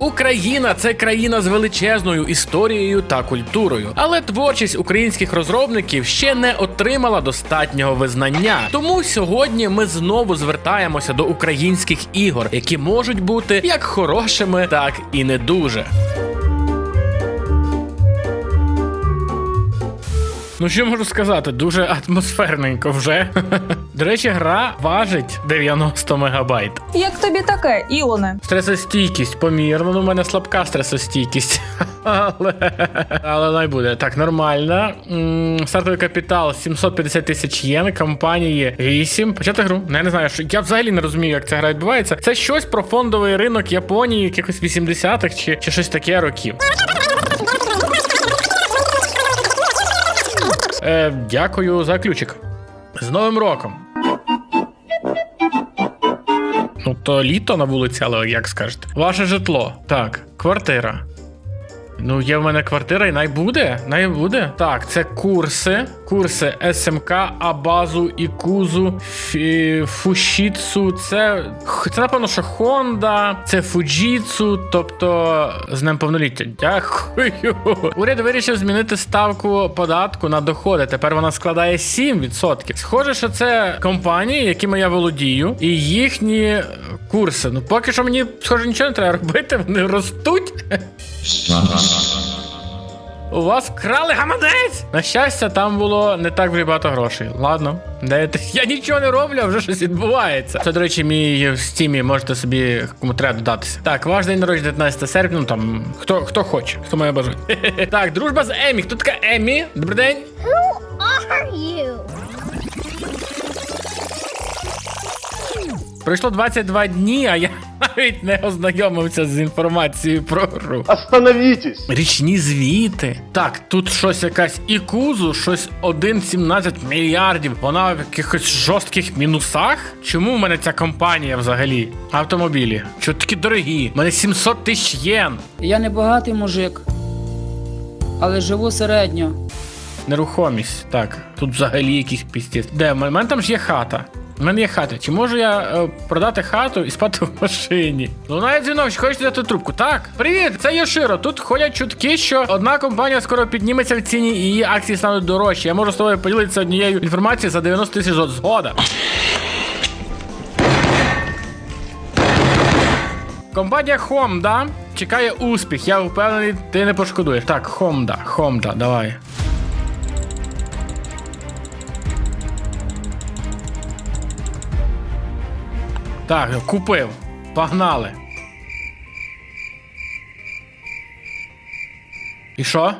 Україна це країна з величезною історією та культурою, але творчість українських розробників ще не отримала достатнього визнання. Тому сьогодні ми знову звертаємося до українських ігор, які можуть бути як хорошими, так і не дуже. Ну що можу сказати, дуже атмосферненько вже. До речі, гра важить 90 мегабайт. Як тобі таке, Ілоне? Стресостійкість помірно, ну, у мене слабка стресостійкість. Але, але най буде. Так, нормально. Стартовий капітал 750 тисяч єн, компанії 8. Почати гру. Ну, я не знаю, що я взагалі не розумію, як ця гра відбувається. Це щось про фондовий ринок Японії, якихось 80-х чи, чи щось таке років. Е, дякую за ключик. З Новим роком. Ну, то літо на вулиці, але як скажете. Ваше житло. Так, квартира. Ну, є в мене квартира, і най буде. Най буде. Так, це курси. Курси СМК, Абазу, Ікузу, Фушіцу. Це, це напевно, що Honda, це Фуджіцу, тобто з ним повноліття. Дякую. Уряд вирішив змінити ставку податку на доходи. Тепер вона складає 7%. Схоже, що це компанії, якими я володію, і їхні курси. Ну, поки що мені схоже нічого не треба робити, вони ростуть. У вас крали гаманець! На щастя, там було не так багато грошей. Ладно, де ти? Я нічого не роблю, а вже щось відбувається. Це, до речі, мій в стімі можете собі кому треба додатися. Так, ваш день народження 19 серпня. Ну там хто хто хоче, хто має бажання. Так, дружба з Емі. Хто така Емі? Добрий день. Who are you? Пройшло 22 дні, а я навіть не ознайомився з інформацією про гру. Остановитесь! Річні звіти. Так, тут щось якась ікузу, щось 1,17 мільярдів. Вона в якихось жорстких мінусах. Чому в мене ця компанія взагалі? Автомобілі. Що такі дорогі? У мене 700 тисяч єн. Я не багатий мужик, але живу середньо. Нерухомість. Так, тут взагалі якийсь пістець. Де? У мене там ж є хата. У мене є хата. Чи можу я е, продати хату і спати в машині? Лунає дзвінок, чи хочете взяти трубку? Так, привіт, це Йоширо. Тут ходять чутки, що одна компанія скоро підніметься в ціні і її акції стануть дорожчі. Я можу з тобою поділитися однією інформацією за 90 тисяч. Згода. Компанія Honda чекає успіх. Я впевнений, ти не пошкодуєш. Так, Honda, Honda, давай. Так, купив. Погнали. І що?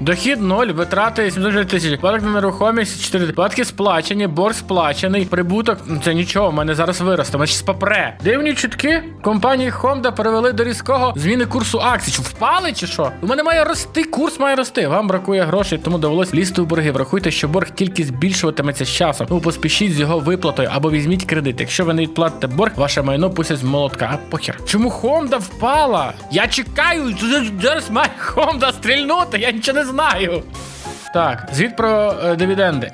Дохід 0, витрати 760 тисяч, податок на нерухомість 4, податки сплачені, борг сплачений, прибуток, ну, це нічого, в мене зараз виросте, мене щось попре. Дивні чутки, компанії Honda перевели до різкого зміни курсу акцій. Чи впали чи що? У мене має рости, курс має рости. Вам бракує грошей, тому довелось лізти в борги. Врахуйте, що борг тільки збільшуватиметься з часом. Ну поспішіть з його виплатою або візьміть кредит. Якщо ви не відплатите борг, ваше майно пустять з молотка. А похер. Чому Honda впала? Я чекаю, зараз має Honda стрільнути, я нічого не знаю. Так, звіт про е, дивіденди.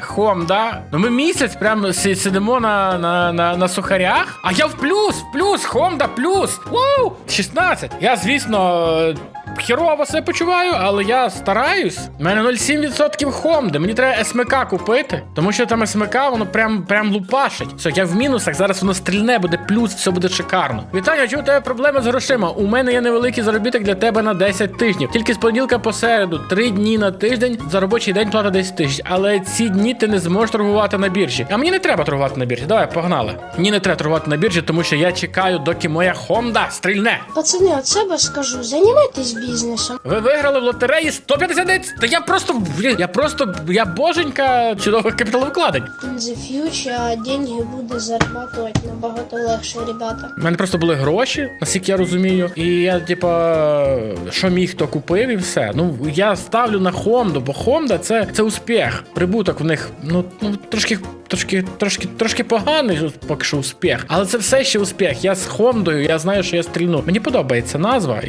да. Ну ми місяць прямо си- сидимо на, на, на, на сухарях. А я в плюс, в плюс, Хомда плюс. Вау! 16. Я, звісно, херово себе почуваю, але я стараюсь. У мене 0,7% Honda. Мені треба СМК купити, тому що там СМК, воно прям, прям лупашить. Все, я в мінусах, зараз воно стрільне, буде плюс, все буде шикарно. Вітання, чому у тебе проблеми з грошима? У мене є невеликий заробіток для тебе на 10 тижнів. Тільки з понеділка по середу, 3 дні на тиждень за робочий день плата 10 тисяч. Але ці дні ти не зможеш торгувати на біржі. А мені не треба торгувати на біржі. Давай, погнали. Мені не треба торгувати на біржі, тому що я чекаю, доки моя Honda стрільне. Пацани, от себе скажу, займайтесь бізнесом. Ви виграли в лотереї 159. Та я просто. Я просто. Я боженька чудових капіталовкладень. In the future деньги буде зарабатувати набагато легше, ребята. У мене просто були гроші, наскільки я розумію. І я, типа, що міг, то купив і все. Ну, я ставлю на Honda, бо Honda це, це успіх. Прибуток в них, ну, ну трошки трошки, трошки, трошки поганий поки що успіх. Але це все ще успіх. Я з Хондою, я знаю, що я стрільну. Мені подобається назва.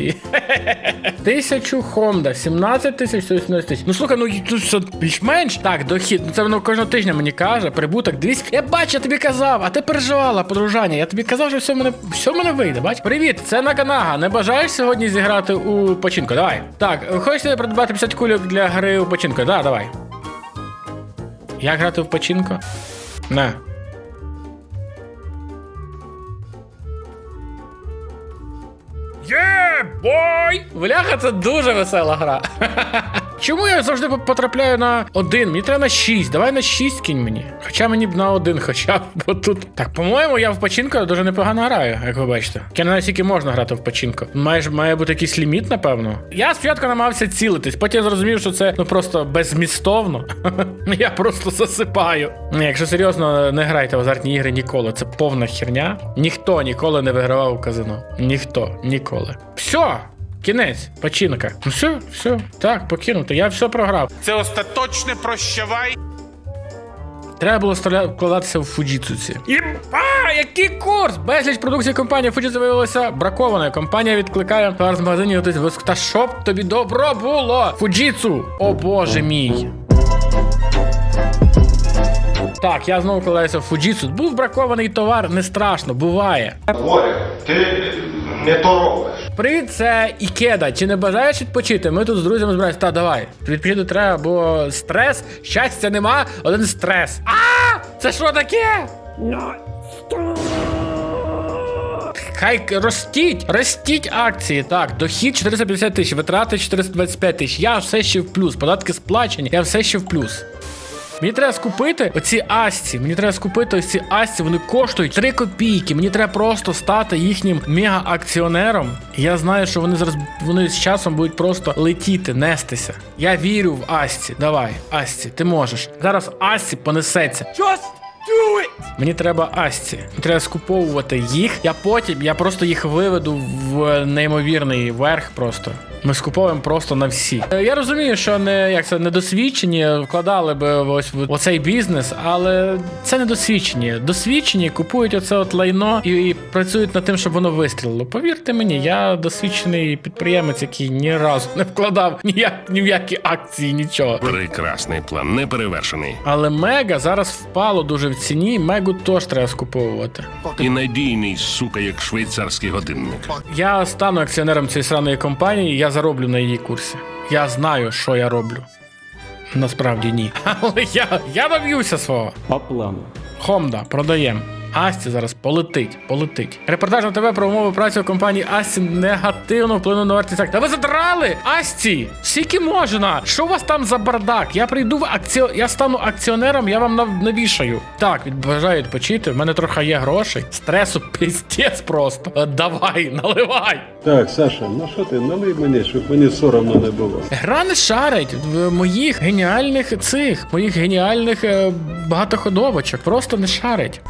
Тисячу Хонда, 17 тисяч, 118 тисяч. Ну слухай, ну і тут більш-менш. Так, дохід. Ну це воно кожного тижня мені каже. Прибуток 200. Я бачу, я тобі казав, а ти переживала, подружання. Я тобі казав, що все мене все мене вийде. Бач? Привіт, це Наканага. Не бажаєш сьогодні зіграти у починку? Давай. Так, хочете придбати 50 кульок для гри у починку? Да, давай. Як грати в починку? На. Є, бой! Бляха, це дуже весела гра. Чому я завжди потрапляю на один? Мені треба на 6. Давай на 6 кінь мені. Хоча мені б на один, хоча б бо тут. Так, по-моєму, я в починку дуже непогано граю, як ви бачите. Я не знаю, скільки можна грати в починку. Має, має бути якийсь ліміт, напевно. Я спочатку намагався цілитись, потім зрозумів, що це ну просто безмістовно. я просто засипаю. Якщо серйозно, не грайте в азартні ігри ніколи. Це повна херня. Ніхто ніколи не вигравав у казино. Ніхто ніколи. Все. Кінець, починка. Ну все, все, так, покинуто. Я все програв. Це остаточне прощавай. Треба було стріля... вкладатися в фуджіцуці. Єба, який курс! Безліч продукції компанії Fujitsu виявилася бракованою. Компанія відкликає товар з магазинів готується виск. Та щоб тобі добро було! Фуджіцу! О боже мій! Так, я знову вкладаюся в Fujitsu. Був бракований товар, не страшно, буває. Боря, ти не то робиш. Привіт, це Ікеда. Чи не бажаєш відпочити? Ми тут з друзями збираємося. Та давай. Відпочити треба, бо стрес, щастя нема, один стрес. А! Це що таке? Хай ростіть, ростіть акції. Так, дохід 450 тисяч, витрати 425 тисяч. Я все ще в плюс. Податки сплачені, я все ще в плюс. Мені треба скупити оці асці. Мені треба скупити ось ці асці. Вони коштують 3 копійки. Мені треба просто стати їхнім мега-акціонером. Я знаю, що вони зараз вони з часом будуть просто летіти, нестися. Я вірю в Асці. Давай, Асці, ти можеш. Зараз Асці понесеться. Just do it! Мені треба Асці. Мені треба скуповувати їх. Я потім я просто їх виведу в неймовірний верх просто. Ми скуповуємо просто на всі. Е, Я розумію, що не як це недосвідчені вкладали би ось в оцей бізнес, але це недосвідчені. Досвідчені купують оце от лайно і, і працюють над тим, щоб воно вистрілило. Повірте мені, я досвідчений підприємець, який ні разу не вкладав ніяк ні в які акції, нічого. Прекрасний план, неперевершений. Але Мега зараз впало дуже в ціні. Мегу теж треба скуповувати. І надійний, сука, як швейцарський годинник. Я стану акціонером цієї сраної компанії, я зароблю на її курсі. Я знаю, що я роблю. Насправді ні. Але я, я доб'юся свого. По плану. Хомда, продаємо. Асті зараз полетить, полетить. Репортаж на ТВ про умови праці у компанії Асті негативно вплинув на вартість акцій. Та ви задрали! Асті! Скільки можна? Що у вас там за бардак? Я прийду в акціо... Я стану акціонером, я вам навішаю. Так, бажаю відпочити. В мене трохи є грошей. Стресу піздець просто. Е, Давай, наливай. Так, Саша, ну що ти, налий мені, щоб мені соромно не було. Гра не шарить в моїх геніальних цих, моїх геніальних е, багатоходовочок. Просто не шарить.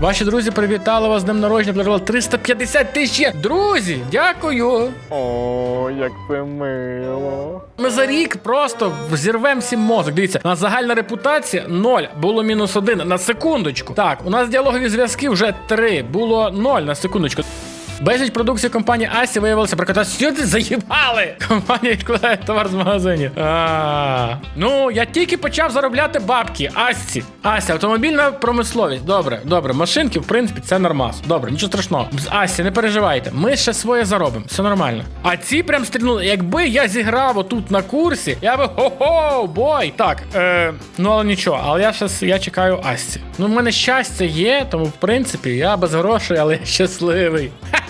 Ваші друзі привітали вас з днем народження, подарували 350 тисяч. Друзі, дякую. О, як це мило. Ми за рік просто взірвемо всім мозок. Дивіться, у нас загальна репутація 0, було мінус 1 на секундочку. Так, у нас діалогові зв'язки вже 3, було 0 на секундочку. Безліч продукції компанії Асі виявилося прокатати. Що ти заїбали? Компанія відкладає товар з магазинів. А, Ну, я тільки почав заробляти бабки. Асці. Ася, автомобільна промисловість. Добре, добре. Машинки, в принципі, це нормас. Добре, нічого страшного. З Асі, не переживайте. Ми ще своє заробимо. Все нормально. А ці прям стрільнули. Якби я зіграв отут на курсі, я би хо-хо, бой. Так, е, ну але нічого, але я щас я чекаю Асці. Ну, в мене щастя є, тому в принципі я без грошей, але щасливий.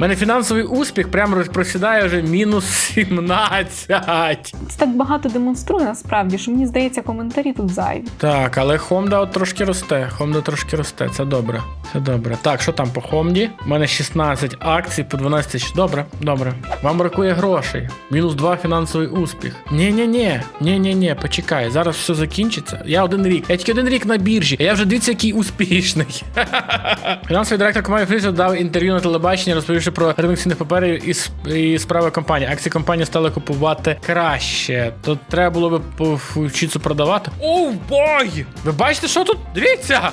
У мене фінансовий успіх прямо просідає вже мінус 17. Це так багато демонструє насправді, що мені здається, коментарі тут зайві. Так, але Хомда от трошки росте. Хомда трошки росте, це добре. Все добре. Так, що там по хомді? У мене 16 акцій по 12 тисяч. Добре, добре. Вам бракує грошей. Мінус 2 фінансовий успіх. Ні-ні-ні, ні-ні-ні, почекай. Зараз все закінчиться. Я один рік. Я тільки один рік на біржі. Я вже дивіться, який успішний. Фінансовий директор компанії Фрізер дав інтерв'ю на телебаченні, розповівши про ринок цінних паперів і, і справи компанії. Акції компанії стали купувати краще. То треба було би повчитися продавати. Оу, бой! Ви бачите, що тут? Дивіться!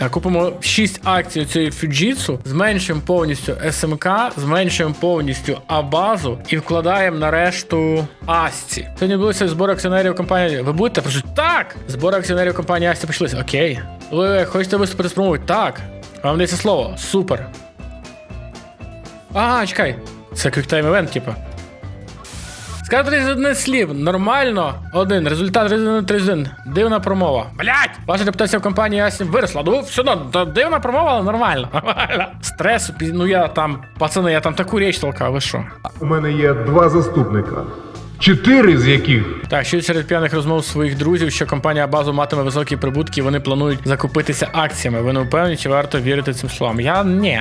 Так, купимо 6 акцій цієї Fujitsu, зменшуємо повністю СМК, зменшуємо повністю А-базу і вкладаємо на решту Асці. Сьогодні відбулися збори акціонерів компанії. Ви будете? Так! Збори акціонерів компанії Асці почалися. Окей. Ви хочете виступити з промовою? Так. Вам дається слово. Супер. А, чекай. Це QuickTime Event, типу. Сказати 31 слів. Нормально. Один. Результат 31 31. Дивна промова. Блять! Ваша репутація в компанії Асім виросла. Ну, все одно, дивна промова, але нормально. Нормально. Стресу, пі- ну я там, пацани, я там таку річ толкав, ви що? У мене є два заступника, чотири з яких Так, що серед п'яних розмов своїх друзів, що компанія базу матиме високі прибутки, вони планують закупитися акціями. Ви не впевнені, чи варто вірити цим словам? Я ні.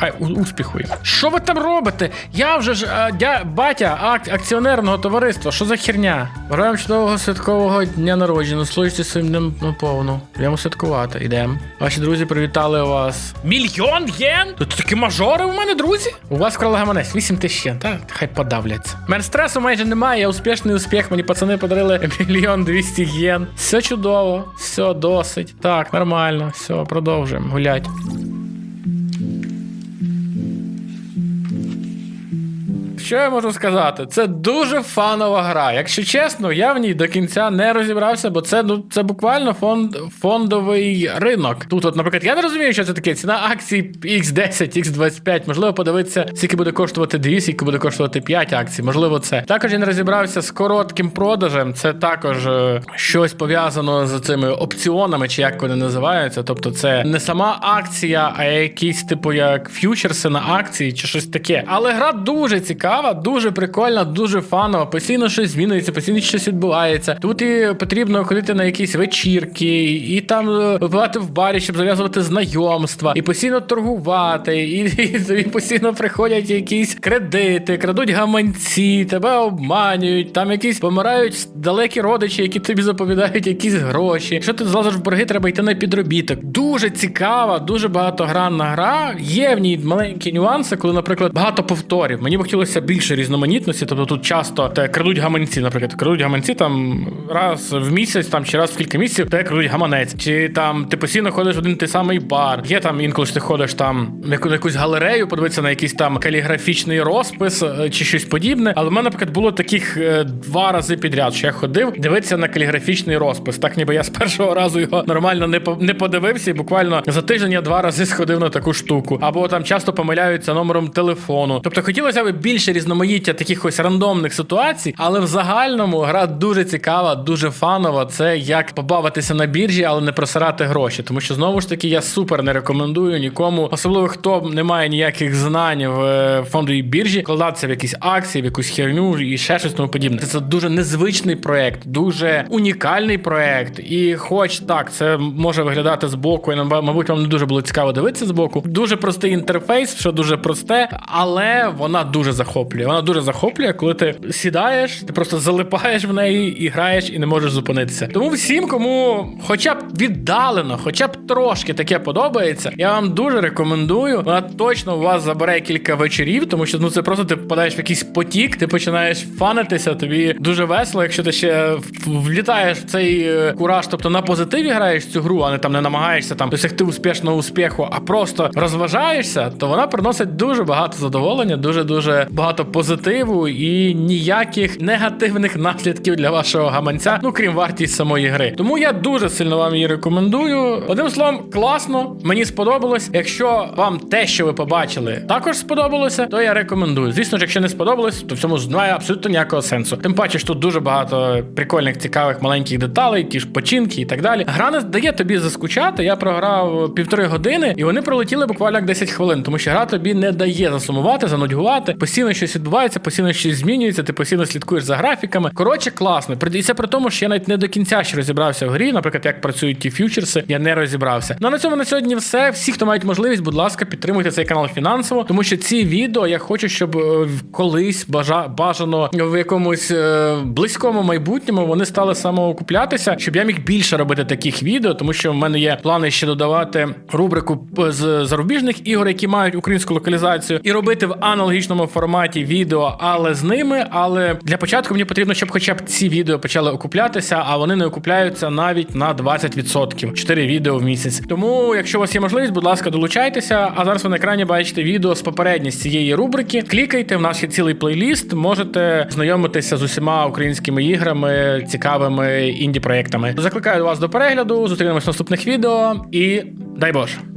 Хай у- успіху їм. Що ви там робите? Я вже ж а, дя, батя ак, акціонерного товариства. Що за херня? Бажаємо чудового святкового дня народження. Слухайте своїм днем наповну. Йдемо святкувати. Йдемо. Ваші друзі привітали вас. Мільйон єн? Тут такі мажори у мене, друзі? У вас вкрали гаманець 8 тисяч єн. Та хай подавляться. У мене стресу майже немає. Я успішний успіх. Мені пацани подарили мільйон 200 єн. Все чудово, все досить. Так, нормально. Все, продовжуємо гулять. Що я можу сказати? Це дуже фанова гра. Якщо чесно, я в ній до кінця не розібрався, бо це ну це буквально фонд, фондовий ринок. Тут, от, наприклад, я не розумію, що це таке. Ціна акцій X10, X25. Можливо, подивитися, скільки буде коштувати 2, скільки буде коштувати 5 акцій. Можливо, це. Також я не розібрався з коротким продажем. Це також е, щось пов'язано з цими опціонами, чи як вони називаються. Тобто, це не сама акція, а якісь, типу, як ф'ючерси на акції чи щось таке. Але гра дуже цікава, дуже прикольна, дуже фанова. Постійно щось змінюється, постійно щось відбувається. Тут і потрібно ходити на якісь вечірки, і там е, випивати в барі, щоб зав'язувати знайомства, і постійно торгувати, і, і тобі постійно приходять якісь кредити, крадуть гаманці, тебе обманюють. Там якісь помирають далекі родичі, які тобі заповідають якісь гроші. Якщо ти злазиш в борги, треба йти на підробіток. Дуже цікава, дуже багатогранна гра. Є в ній маленькі нюанси, коли, наприклад, багато повторів. Мені б хотілося більше різноманітності. Тобто тут часто те крадуть гаманці, наприклад, крадуть гаманці там раз в місяць, там чи раз в кілька місяців, те крадуть гаманець. Чи там ти постійно ходиш в один той самий бар. Є там інколи ти ходиш там на якусь галерею, подивитися на якийсь там каліграфічний розпис е, чи щось подібне. Але в мене, наприклад, було таких е, два рази підряд, що я ходив дивитися на каліграфічний розпис. Так ніби я з першого разу його нормально не не подивився, і буквально за тиждень я два рази сходив на таку штуку. Або там часто помиляються номером телефону. Тобто хотілося б більше різноманіття таких ось рандомних ситуацій, але в загальному гра дуже цікава, дуже фанова. Це як побавитися на біржі, але не просирати гроші. Тому що знову ж таки я супер не рекомендую нікому, особливо хто не має ніяких знань в е, фондовій біржі, вкладатися в якісь акції, в якусь херню і ще щось тому подібне. Це, дуже незвичний проект, дуже унікальний проект. І хоч так, це може виглядати з боку, і мабуть, вам не дуже було цікаво дивитися з боку. Дуже простий інтерфейс, що дуже просте, але вона дуже захоплює. Вона дуже захоплює, коли ти сідаєш, ти просто залипаєш в неї і граєш, і не можеш зупинитися. Тому всім, кому хоча б віддалено, хоча б трошки таке подобається, я вам дуже рекомендую. Вона точно у вас забере кілька вечорів, тому що ну це просто ти впадаєш в якийсь потік, ти починаєш фанитися, тобі дуже весело, якщо ти ще влітаєш в цей е, кураж, тобто на позитиві граєш цю гру, а не там не намагаєшся там досягти успішного успіху, а просто розважаєшся, то вона приносить дуже багато задоволення, дуже дуже багато позитиву і ніяких негативних наслідків для вашого гаманця, ну крім вартість самої гри. Тому я дуже сильно вам її рекомендую. Одним словом, класно, мені сподобалось. Якщо вам те, що ви побачили, також сподобалося, то я рекомендую. Звісно ж, якщо не сподобалось, то в цьому немає абсолютно ніякого сенсу. Тим паче, що тут дуже багато прикольних, цікавих маленьких деталей, ті ж починки і так далі. Гра не дає тобі заскучати. Я програв півтори години, і вони пролетіли буквально як 10 хвилин, тому що гра тобі не дає засумувати, занудьгувати. Постійно щось відбувається, постійно щось змінюється, ти постійно слідкуєш за графіками. Коротше, класно. І це при тому, що я навіть не до кінця ще розібрався в грі. Наприклад, як працюють ті фьючерси, я не розібрався. Ну а на цьому на сьогодні все. Всі, хто мають можливість, будь ласка, підтримуйте цей канал фінансово, тому що ці відео я хочу, щоб е, колись бажа, бажано в якомусь е, близькому майбутньому вони стали самоокуплятися, щоб я міг більше робити таких відео, тому що в мене є плани ще додавати рубрику з зарубіжних ігор, які мають українську локалізацію, і робити в аналогічному форматі відео, але з ними. Але для початку мені потрібно, щоб хоча б ці відео почали окуплятися, а вони не окупляються навіть на 20%. 4 відео в місяць. Тому, якщо у вас є можливість, будь ласка, долучайтеся. А зараз ви на екрані бачите відео з попередні з цієї рубрики. Клікайте, в нас є цілий плейліст. Можете знайомитися з усіма українськими іграми, цікавими інді проектами. Закликаю вас до перегляду. Зустрінемось в наступних відео і дай Боже.